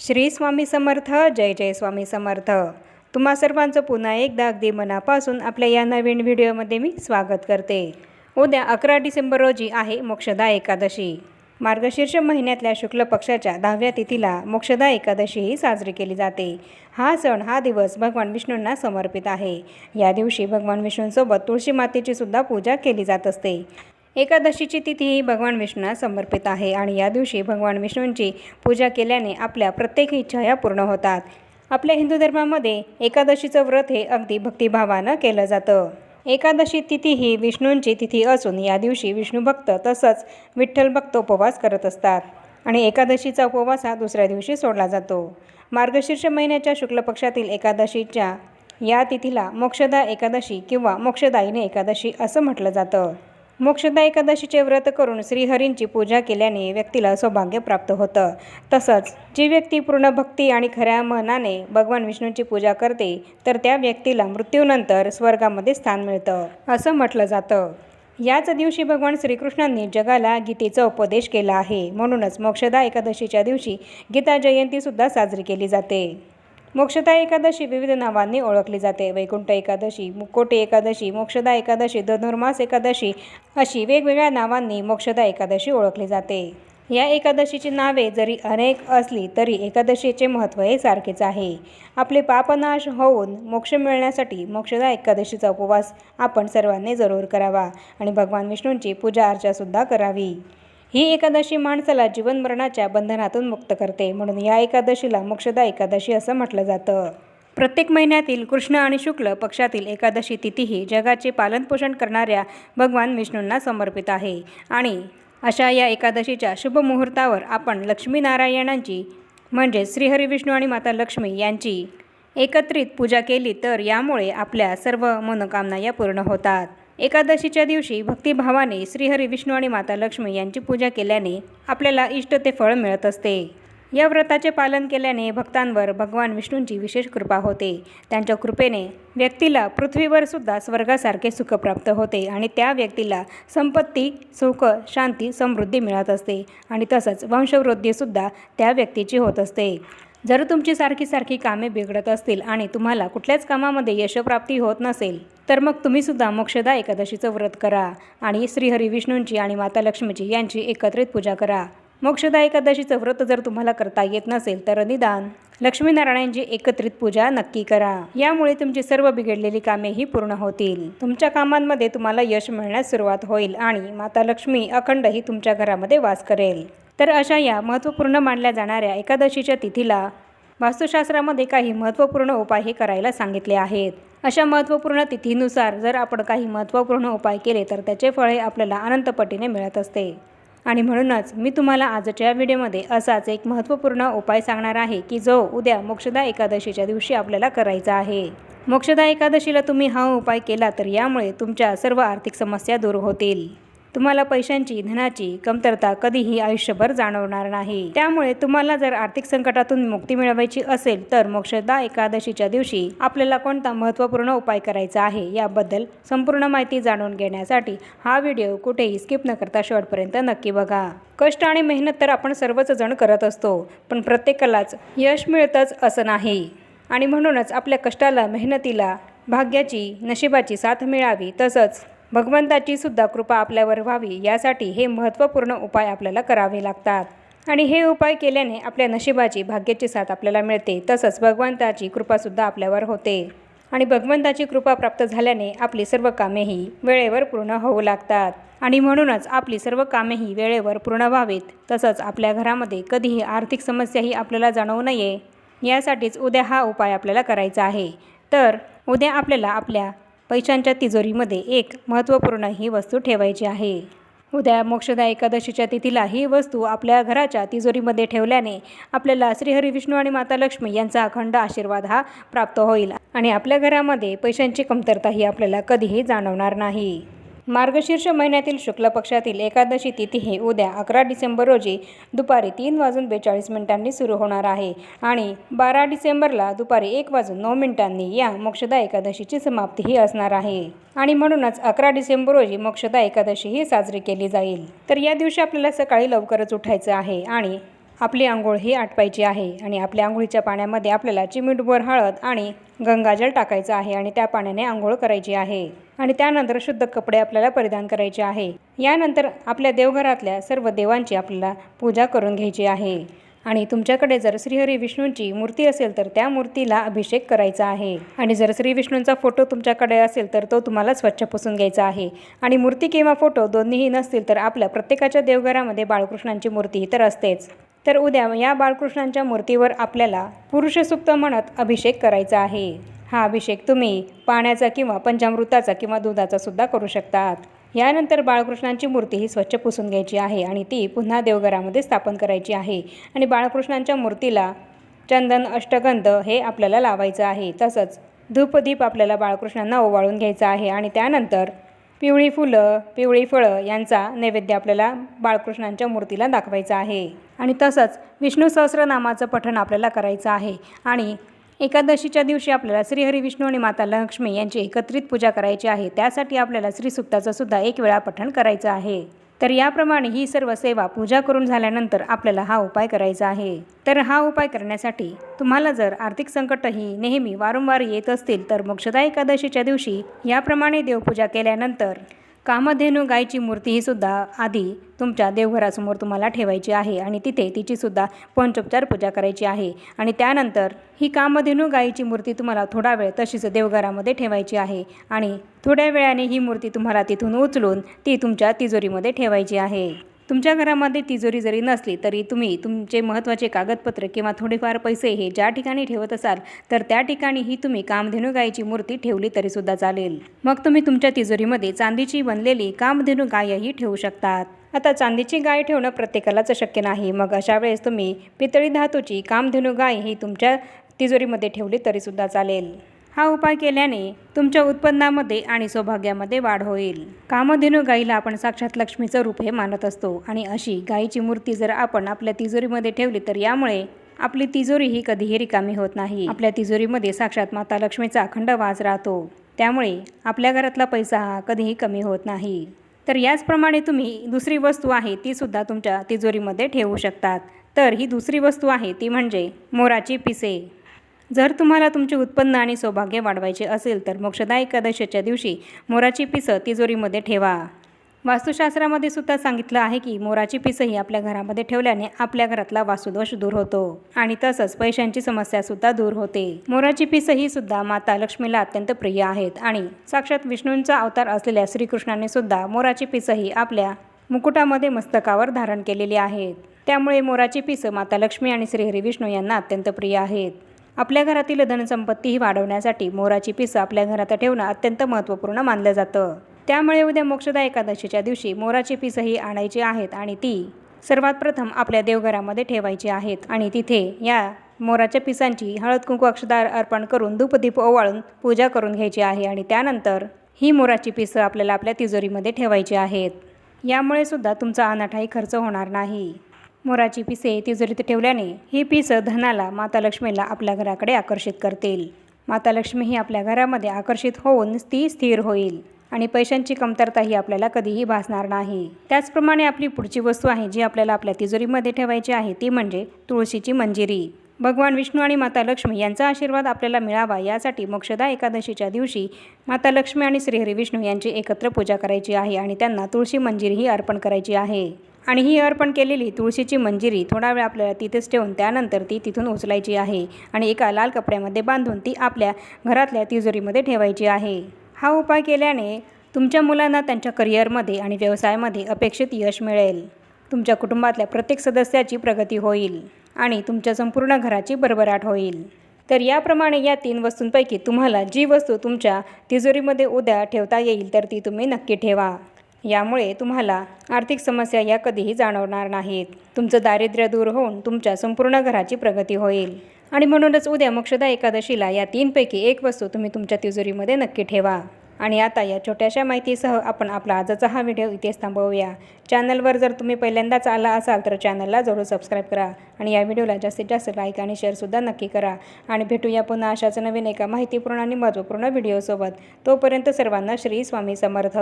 श्री स्वामी समर्थ जय जय स्वामी समर्थ. तुम्हा सर्वांचं पुन्हा एकदा अगदी मनापासून आपल्या या नवीन व्हिडिओमध्ये मी स्वागत करते. उद्या अकरा डिसेंबर रोजी आहे मोक्षदा एकादशी. मार्गशीर्ष महिन्यातल्या शुक्ल पक्षाच्या दहाव्या तिथीला मोक्षदा एकादशी ही साजरी केली जाते. हा सण हा दिवस भगवान विष्णूंना समर्पित आहे. या दिवशी भगवान विष्णूंसोबत तुळशी मातेची सुद्धा पूजा केली जात असते. एकादशीची तिथी ही भगवान विष्णूंना समर्पित आहे आणि या दिवशी भगवान विष्णूंची पूजा केल्याने आपल्या प्रत्येक इच्छा ह्या पूर्ण होतात. आपल्या हिंदू धर्मामध्ये एकादशीचं व्रत हे अगदी भक्तिभावानं केलं जातं. एकादशी तिथी ही विष्णूंची तिथी असून या दिवशी विष्णू भक्त तसंच विठ्ठल भक्त उपवास करत असतात आणि एकादशीचा उपवास हा दुसऱ्या दिवशी सोडला जातो. मार्गशीर्ष महिन्याच्या शुक्ल पक्षातील एकादशीच्या या तिथीला मोक्षदा एकादशी किंवा मोक्षदायिनी एकादशी असं म्हटलं जातं. मोक्षदा एकादशीचे व्रत करून श्रीहरींची पूजा केल्याने व्यक्तीला सौभाग्य प्राप्त होतं. तसंच जी व्यक्ती पूर्ण भक्ती आणि खऱ्या मनाने भगवान विष्णूंची पूजा करते तर त्या व्यक्तीला मृत्यूनंतर स्वर्गामध्ये स्थान मिळतं असं म्हटलं जातं. याच दिवशी भगवान श्रीकृष्णांनी जगाला गीतेचा उपदेश केला आहे. म्हणूनच मोक्षदा एकादशीच्या दिवशी गीता जयंतीसुद्धा साजरी केली जाते. मोक्षदा एकादशी विविध नावांनी ओळखली जाते. वैकुंठ एकादशी मुक्कोटी एकादशी मोक्षदा एकादशी धनुर्मास एकादशी अशी वेगवेगळ्या नावांनी मोक्षदा एकादशी ओळखली जाते. या एकादशीची नावे जरी अनेक असली तरी एकादशीचे महत्त्व हे सारखेच आहे. आपले पापनाश होऊन मोक्ष मिळण्यासाठी मोक्षदा एकादशीचा उपवास आपण सर्वांनी जरूर करावा आणि भगवान विष्णूंची पूजा अर्चासुद्धा करावी. ही एकादशी माणसाला जीवनमरणाच्या बंधनातून मुक्त करते म्हणून या एकादशीला मोक्षदा एकादशी असं म्हटलं जातं. प्रत्येक महिन्यातील कृष्ण आणि शुक्ल पक्षातील एकादशी तिथीही जगाचे पालनपोषण करणाऱ्या भगवान विष्णूंना समर्पित आहे. आणि अशा या एकादशीच्या शुभ मुहूर्तावर आपण लक्ष्मीनारायणांची म्हणजेच श्रीहरी विष्णू आणि माता लक्ष्मी यांची एकत्रित पूजा केली तर यामुळे आपल्या सर्व मनोकामना या पूर्ण होतात. एकादशीच्या दिवशी भक्तिभावाने श्रीहरी विष्णू आणि माता लक्ष्मी यांची पूजा केल्याने आपल्याला इष्ट ते फळ मिळत असते. या व्रताचे पालन केल्याने भक्तांवर भगवान विष्णूंची विशेष कृपा होते. त्यांच्या कृपेने व्यक्तीला पृथ्वीवर सुद्धा स्वर्गासारखे सुख प्राप्त होते आणि त्या व्यक्तीला संपत्ती सुख शांती समृद्धी मिळत असते आणि तसंच वंशवृद्धीसुद्धा त्या व्यक्तीची होत असते. जर तुमची सारखी सारखी कामे बिघडत असतील आणि तुम्हाला कुठल्याच कामामध्ये यशप्राप्ती होत नसेल तर मग तुम्हीसुद्धा मोक्षदा एकादशीचं व्रत करा आणि श्रीहरी विष्णूंची आणि माता लक्ष्मीची यांची एकत्रित पूजा करा. मोक्षदा एकादशीचं व्रत जर तुम्हाला करता येत नसेल तर निदान लक्ष्मीनारायणांची एकत्रित पूजा नक्की करा. यामुळे तुमची सर्व बिघडलेली कामे ही पूर्ण होतील. तुमच्या कामांमध्ये तुम्हाला यश मिळण्यास सुरुवात होईल आणि माता लक्ष्मी अखंड ही तुमच्या घरामध्ये वास करेल. तर अशा या महत्त्वपूर्ण मानल्या जाणाऱ्या एकादशीच्या तिथीला वास्तुशास्त्रामध्ये काही महत्त्वपूर्ण उपाय हे करायला सांगितले आहेत. अशा महत्त्वपूर्ण तिथीनुसार जर आपण काही महत्त्वपूर्ण उपाय केले तर त्याचे फळ हे आपल्याला अनंतपटीने मिळत असते. आणि म्हणूनच मी तुम्हाला आजच्या व्हिडिओमध्ये असाच एक महत्त्वपूर्ण उपाय सांगणार आहे की जो उद्या मोक्षदा एकादशीच्या दिवशी आपल्याला करायचा आहे. मोक्षदा एकादशीला तुम्ही हा उपाय केला तर यामुळे तुमच्या सर्व आर्थिक समस्या दूर होतील. तुम्हाला पैशांची धनाची कमतरता कधीही आयुष्यभर जाणवणार नाही. त्यामुळे तुम्हाला जर आर्थिक संकटातून मुक्ती मिळवायची असेल तर मोक्षदा एकादशीच्या दिवशी आपल्याला कोणता महत्त्वपूर्ण उपाय करायचा आहे याबद्दल संपूर्ण माहिती जाणून घेण्यासाठी हा व्हिडिओ कुठेही स्किप न करता शेवटपर्यंत नक्की बघा. कष्ट आणि मेहनत तर आपण सर्वच जण करत असतो पण प्रत्येकालाच यश मिळतंच असं नाही. आणि म्हणूनच आपल्या कष्टाला मेहनतीला भाग्याची नशिबाची साथ मिळावी तसंच भगवंताची सुद्धा कृपा आपल्यावर व्हावी यासाठी हे महत्त्वपूर्ण उपाय आपल्याला करावे लागतात. आणि हे उपाय केल्याने आपल्या नशिबाची भाग्याची साथ आपल्याला मिळते तसंच भगवंताची कृपासुद्धा आपल्यावर होते. आणि भगवंताची कृपा प्राप्त झाल्याने आपली सर्व कामेही वेळेवर पूर्ण होऊ लागतात. आणि म्हणूनच आपली सर्व कामेही वेळेवर पूर्ण व्हावीत तसंच आपल्या घरामध्ये कधीही आर्थिक समस्याही आपल्याला जाणवू नये. यासाठीच उद्या हा उपाय आपल्याला करायचा आहे. तर उद्या आपल्याला आपल्या पैशांच्या तिजोरीमध्ये एक महत्त्वपूर्ण ही वस्तू ठेवायची आहे. उद्या मोक्षदा एकादशीच्या तिथीला ही वस्तू आपल्या घराच्या तिजोरीमध्ये ठेवल्याने आपल्याला श्रीहरी विष्णू आणि माता लक्ष्मी यांचा अखंड आशीर्वाद हा प्राप्त होईल आणि आपल्या घरामध्ये पैशांची कमतरता ही आपल्याला कधीही जाणवणार नाही. मार्गशीर्ष महिन्यातील शुक्ल पक्षातील एकादशी तिथी ही उद्या अकरा डिसेंबर रोजी दुपारी तीन वाजून बेचाळीस मिनिटांनी सुरू होणार आहे आणि बारा डिसेंबरला दुपारी एक वाजून नऊ मिनिटांनी या मोक्षदा एकादशीची समाप्तीही असणार आहे. आणि म्हणूनच अकरा डिसेंबर रोजी मोक्षदा एकादशी ही साजरी केली जाईल. तर या दिवशी आपल्याला सकाळी लवकरच उठायचं आहे आणि आपली आंघोळ ही आटपायची आहे आणि आपल्या आंघोळीच्या पाण्यामध्ये आपल्याला चिमीटभर हळद आणि गंगाजल टाकायचं आहे आणि त्या पाण्याने आंघोळ करायची आहे. आणि त्यानंतर शुद्ध कपडे आपल्याला परिधान करायचे आहे. यानंतर आपल्या देवघरातल्या सर्व देवांची आपल्याला पूजा करून घ्यायची आहे. आणि तुमच्याकडे जर श्रीहरी विष्णूंची मूर्ती असेल तर त्या मूर्तीला अभिषेक करायचा आहे. आणि जर श्री विष्णूंचा फोटो तुमच्याकडे असेल तर तो तुम्हाला स्वच्छ पुसून घ्यायचा आहे. आणि मूर्ती किंवा फोटो दोन्हीही नसतील तर आपल्या प्रत्येकाच्या देवघरामध्ये बाळकृष्णांची मूर्ती तर असतेच. तर उद्या या बाळकृष्णांच्या मूर्तीवर आपल्याला पुरुषसुप्त म्हणत अभिषेक करायचा आहे. हा अभिषेक तुम्ही पाण्याचा किंवा पंचामृताचा किंवा दुधाचा सुद्धा करू शकतात. यानंतर बाळकृष्णांची मूर्ती ही स्वच्छ पुसून घ्यायची आहे आणि ती पुन्हा देवघरामध्ये स्थापन करायची आहे. आणि बाळकृष्णांच्या मूर्तीला चंदन अष्टगंध हे आपल्याला लावायचं आहे. तसंच धूपदीप आपल्याला बाळकृष्णांना ओवाळून घ्यायचं आहे आणि त्यानंतर पिवळी फुलं पिवळी फळं यांचा नैवेद्य आपल्याला बाळकृष्णांच्या मूर्तीला दाखवायचा आहे. आणि तसंच विष्णू सहस्रनामाचं पठण आपल्याला करायचं आहे. आणि एकादशीच्या दिवशी आपल्याला श्रीहरी विष्णू आणि माता लक्ष्मी यांची एकत्रित पूजा करायची आहे. त्यासाठी आपल्याला श्रीसुक्ताचं सुद्धा एक वेळा पठण करायचं आहे. तर याप्रमाणे ही सर्व सेवा पूजा करून झाल्यानंतर आपल्याला हा उपाय करायचा आहे. तर हा उपाय करण्यासाठी तुम्हाला जर आर्थिक संकटही नेहमी वारंवार येत असतील तर मोक्षदा एकादशीच्या दिवशी याप्रमाणे देवपूजा केल्यानंतर कामधेनू गायची मूर्ती ही सुद्धा आधी तुमच्या देवघरासमोर तुम्हाला ठेवायची आहे आणि तिथे तिचीसुद्धा पंचोपचार पूजा करायची आहे. आणि त्यानंतर ही कामधेनू गायीची मूर्ती तुम्हाला थोडा वेळ तशीच देवघरामध्ये ठेवायची आहे. आणि थोड्या वेळाने ही मूर्ती तुम्हाला तिथून उचलून ती तुमच्या तिजोरीमध्ये ठेवायची आहे. तुमच्या घरामध्ये तिजोरी जरी नसली तरी तुम्ही तुमचे महत्त्वाचे कागदपत्र किंवा थोडेफार पैसे हे ज्या ठिकाणी ठेवत असाल तर त्या ठिकाणी ही तुम्ही कामधेनू गायीची मूर्ती ठेवली तरीसुद्धा चालेल. मग तुम्ही तुमच्या तिजोरीमध्ये चांदीची बनलेली कामधेनू गायही ठेवू शकतात. आता चांदीची गाय ठेवणं प्रत्येकालाच शक्य नाही. मग अशा वेळेस तुम्ही पितळी धातूची कामधेनू गाय ही तुमच्या तिजोरीमध्ये ठेवली तरीसुद्धा चालेल. हा उपाय केल्याने तुमच्या उत्पन्नामध्ये आणि सौभाग्यामध्ये वाढ होईल. कामधेनू गाईला आपण साक्षात लक्ष्मीचं रूप हे मानत असतो आणि अशी गायीची मूर्ती जर आपण आपल्या तिजोरीमध्ये ठेवली तर यामुळे आपली तिजोरी ही कधीही रिकामी होत नाही. आपल्या तिजोरीमध्ये साक्षात माता लक्ष्मीचा अखंड वाज राहतो. त्यामुळे आपल्या घरातला पैसा हा कधीही कमी होत नाही. तर याचप्रमाणे तुम्ही दुसरी वस्तू आहे ती सुद्धा तुमच्या तिजोरीमध्ये ठेवू शकतात. तर ही दुसरी वस्तू आहे ती म्हणजे मोराची पिसे. जर तुम्हाला तुमचे उत्पन्न आणि सौभाग्य वाढवायचे असेल तर मोक्षदा एकादशीच्या दिवशी मोराची पिसं तिजोरीमध्ये ठेवा. वास्तुशास्त्रामध्ये सुद्धा सांगितलं आहे की मोराची पिसं ही आपल्या घरामध्ये ठेवल्याने आपल्या घरातला वासुदोष दूर होतो आणि तसंच पैशांची समस्या सुद्धा दूर होते. मोराची पिसं ही सुद्धा माता लक्ष्मीला अत्यंत प्रिय आहेत आणि साक्षात विष्णूंचा अवतार असलेल्या श्रीकृष्णाने सुद्धा मोराची पिसं ही आपल्या मुकुटामध्ये मस्तकावर धारण केलेली आहेत. त्यामुळे मोराची पिसं माता लक्ष्मी आणि श्रीहरी विष्णू यांना अत्यंत प्रिय आहेत. आपल्या घरातील धनसंपत्तीही वाढवण्यासाठी मोराची पिसं आपल्या घरात ठेवणं अत्यंत महत्त्वपूर्ण मानलं जातं. त्यामुळे उद्या मोक्षदा एकादशीच्या दिवशी मोराची पिसंही आणायची आहेत आणि ती सर्वात प्रथम आपल्या देवघरामध्ये ठेवायची आहेत आणि तिथे या मोराच्या पिसांची हळद कुंकू अक्षदार अर्पण करून धूपदीप ओवाळून पूजा करून घ्यायची आहे आणि त्यानंतर ही मोराची पिसं आपल्याला आपल्या तिजोरीमध्ये ठेवायची आहेत. यामुळे सुद्धा तुमचा अनाठाही खर्च होणार नाही. मोराची पिसे तिजोरीत ठेवल्याने ही पिसं धनाला माता लक्ष्मीला आपल्या घराकडे आकर्षित करतील. माता लक्ष्मी ही आपल्या घरामध्ये आकर्षित होऊन ती स्थिर होईल आणि पैशांची कमतरताही आपल्याला कधीही भासणार नाही. त्याचप्रमाणे आपली पुढची वस्तू आहे जी आपल्याला आपल्या तिजोरीमध्ये ठेवायची आहे ती म्हणजे तुळशीची मंजिरी. भगवान विष्णू आणि माता लक्ष्मी यांचा आशीर्वाद आपल्याला मिळावा यासाठी मोक्षदा एकादशीच्या दिवशी माता लक्ष्मी आणि श्रीहरी विष्णू यांची एकत्र पूजा करायची आहे आणि त्यांना तुळशी मंजिरीही अर्पण करायची आहे. आणि ही अर्पण केलेली तुळशीची मंजिरी थोडा वेळ आपल्याला तिथेच ठेवून त्यानंतर ती तिथून उचलायची आहे आणि एका लाल कपड्यामध्ये बांधून ती आपल्या घरातल्या तिजोरीमध्ये ठेवायची आहे. हा उपाय केल्याने तुमच्या मुलांना त्यांच्या करिअरमध्ये आणि व्यवसायामध्ये अपेक्षित यश मिळेल. तुमच्या कुटुंबातल्या प्रत्येक सदस्याची प्रगती होईल आणि तुमच्या संपूर्ण घराची भरभराट होईल. तर याप्रमाणे या तीन वस्तूंपैकी तुम्हाला जी वस्तू तुमच्या तिजोरीमध्ये उद्या ठेवता येईल तर ती तुम्ही नक्की ठेवा. यामुळे तुम्हाला आर्थिक समस्या या कधीही जाणवणार नाहीत. तुमचं दारिद्र्य दूर होऊन तुमच्या संपूर्ण घराची प्रगती होईल. आणि म्हणूनच उद्या मोक्षदा एकादशीला या तीनपैकी एक वस्तू तुम्ही तुमच्या तिजोरीमध्ये नक्की ठेवा. आणि आता या छोट्याशा माहितीसह आपण आपला आजचा हा व्हिडिओ इथेच थांबवूया. चॅनलवर जर तुम्ही पहिल्यांदाच आला असाल तर चॅनलला जरूर सबस्क्राईब करा आणि या व्हिडिओला जास्तीत जास्त लाईक आणि शेअरसुद्धा नक्की करा. आणि भेटूया पुन्हा अशाच नवीन एका माहितीपूर्ण आणि महत्त्वपूर्ण व्हिडिओसोबत तोपर्यंत सर्वांना श्री स्वामी समर्थ.